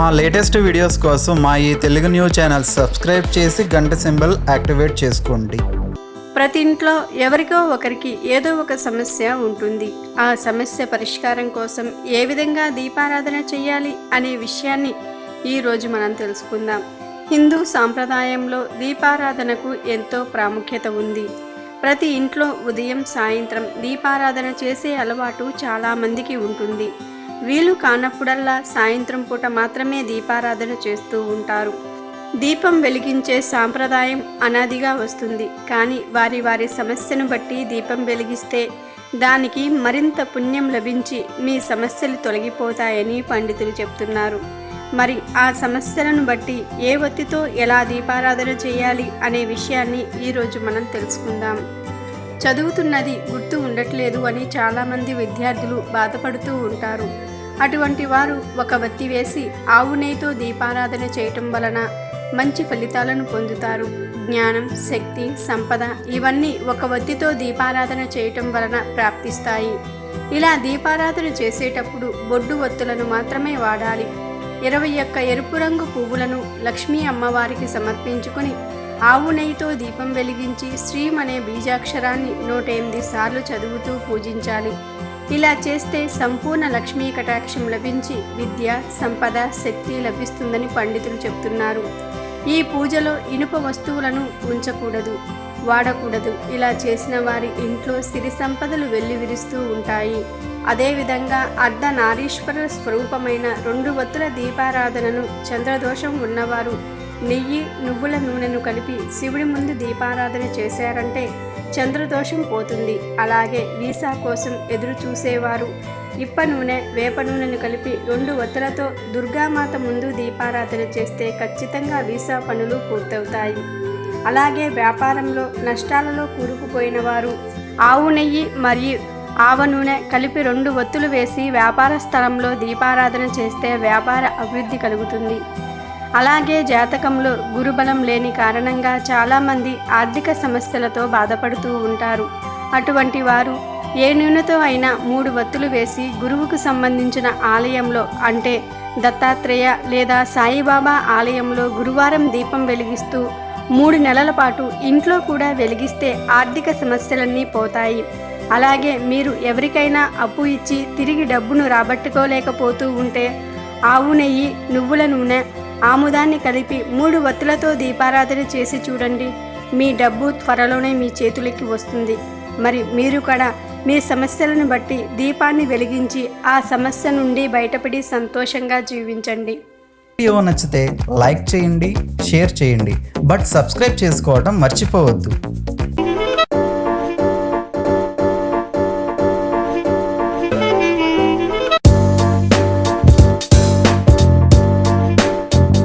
మా latest videos కోసం మా ఈ తెలుగు న్యూస్ ఛానల్ సబ్స్క్రైబ్ చేసి గంట సింబల్ యాక్టివేట్ చేసుకోండి. ప్రతి ఇంట్లో ఎవరికో ఒకరికి ఏదో ఒక సమస్య ఉంటుంది. ఆ సమస్య పరిష్కారం కోసం ఏ విధంగా దీపారాధన చేయాలి అనే విషయాన్ని ఈరోజు మనం తెలుసుకుందాం. హిందూ సాంప్రదాయంలో దీపారాధనకు ఎంతో ప్రాముఖ్యత ఉంది. ప్రతి ఇంట్లో ఉదయం సాయంత్రం దీపారాధన చేసే అలవాటు చాలామందికి ఉంటుంది. వీలు కానప్పుడల్లా సాయంత్రం పూట మాత్రమే దీపారాధన చేస్తూ ఉంటారు. దీపం వెలిగించే సాంప్రదాయం అనాదిగా వస్తుంది. కానీ వారి వారి సమస్యను బట్టి దీపం వెలిగిస్తే దానికి మరింత పుణ్యం లభించి మీ సమస్యలు తొలగిపోతాయని పండితులు చెప్తున్నారు. మరి ఆ సమస్యలను బట్టి ఏ ఒత్తితో ఎలా దీపారాధన చేయాలి అనే విషయాన్ని ఈరోజు మనం తెలుసుకుందాం. చదువుతున్నది గుర్తు ఉండట్లేదు అని చాలామంది విద్యార్థులు బాధపడుతూ ఉంటారు. అటువంటి వారు ఒక వత్తి వేసి ఆవు నెయ్యితో దీపారాధన చేయటం వలన మంచి ఫలితాలను పొందుతారు. జ్ఞానం శక్తి సంపద ఇవన్నీ ఒక వత్తితో దీపారాధన చేయటం వలన ప్రాప్తిస్తాయి. ఇలా దీపారాధన చేసేటప్పుడు బొడ్డు ఒత్తులను మాత్రమే వాడాలి. ఇరవై ఒక్క ఎరుపు రంగు పువ్వులను లక్ష్మీ అమ్మవారికి సమర్పించుకుని ఆవు నెయ్యితో దీపం వెలిగించి శ్రీం అనే బీజాక్షరాన్ని నూట ఎనిమిది సార్లు చదువుతూ పూజించాలి. ఇలా చేస్తే సంపూర్ణ లక్ష్మీ కటాక్షం లభించి విద్య సంపద శక్తి లభిస్తుందని పండితులు చెప్తున్నారు. ఈ పూజలో ఇనుప వస్తువులను ఉంచకూడదు వాడకూడదు. ఇలా చేసిన వారి ఇంట్లో సిరి సంపదలు వెల్లివిరుస్తూ ఉంటాయి. అదేవిధంగా అర్ధ నారీశ్వర స్వరూపమైన రెండు వత్తుల దీపారాధనను చంద్రదోషం ఉన్నవారు నెయ్యి నువ్వుల నూనెను కలిపి శివుడి ముందు దీపారాధన చేశారంటే చంద్రదోషం పోతుంది. అలాగే వీసా కోసం ఎదురు చూసేవారు ఇప్ప నూనె వేప నూనెను కలిపి రెండు వత్తులతో దుర్గామాత ముందు దీపారాధన చేస్తే ఖచ్చితంగా వీసా పనులు పూర్తవుతాయి. అలాగే వ్యాపారంలో నష్టాలలో కూరుకుపోయిన వారు ఆవు నెయ్యి మరియు ఆవ నూనె కలిపి రెండు ఒత్తులు వేసి వ్యాపార స్థలంలో దీపారాధన చేస్తే వ్యాపార అభివృద్ధి కలుగుతుంది. అలాగే జాతకంలో గురుబలం లేని కారణంగా చాలామంది ఆర్థిక సమస్యలతో బాధపడుతూ ఉంటారు. అటువంటి వారు ఏ నూనెతో అయినా మూడు వత్తులు వేసి గురువుకు సంబంధించిన ఆలయంలో అంటే దత్తాత్రేయ లేదా సాయిబాబా ఆలయంలో గురువారం దీపం వెలిగిస్తూ మూడు నెలల పాటు ఇంట్లో కూడా వెలిగిస్తే ఆర్థిక సమస్యలన్నీ పోతాయి. అలాగే మీరు ఎవరికైనా అప్పు ఇచ్చి తిరిగి డబ్బును రాబట్టుకోలేకపోతూ ఉంటే ఆవు నెయ్యి నువ్వుల నూనె ఆముదాన్ని కలిపి మూడు వత్తులతో దీపారాధన చేసి చూడండి. మీ డబ్బు త్వరలోనే మీ చేతులకి వస్తుంది. మరి మీరు కూడా మీ సమస్యలను బట్టి దీపాన్ని వెలిగించి ఆ సమస్య నుండి బయటపడి సంతోషంగా జీవించండి. వీడియో నచ్చితే లైక్ చేయండి షేర్ చేయండి. బట్ సబ్స్క్రైబ్ చేసుకోవడం మర్చిపోవద్దు.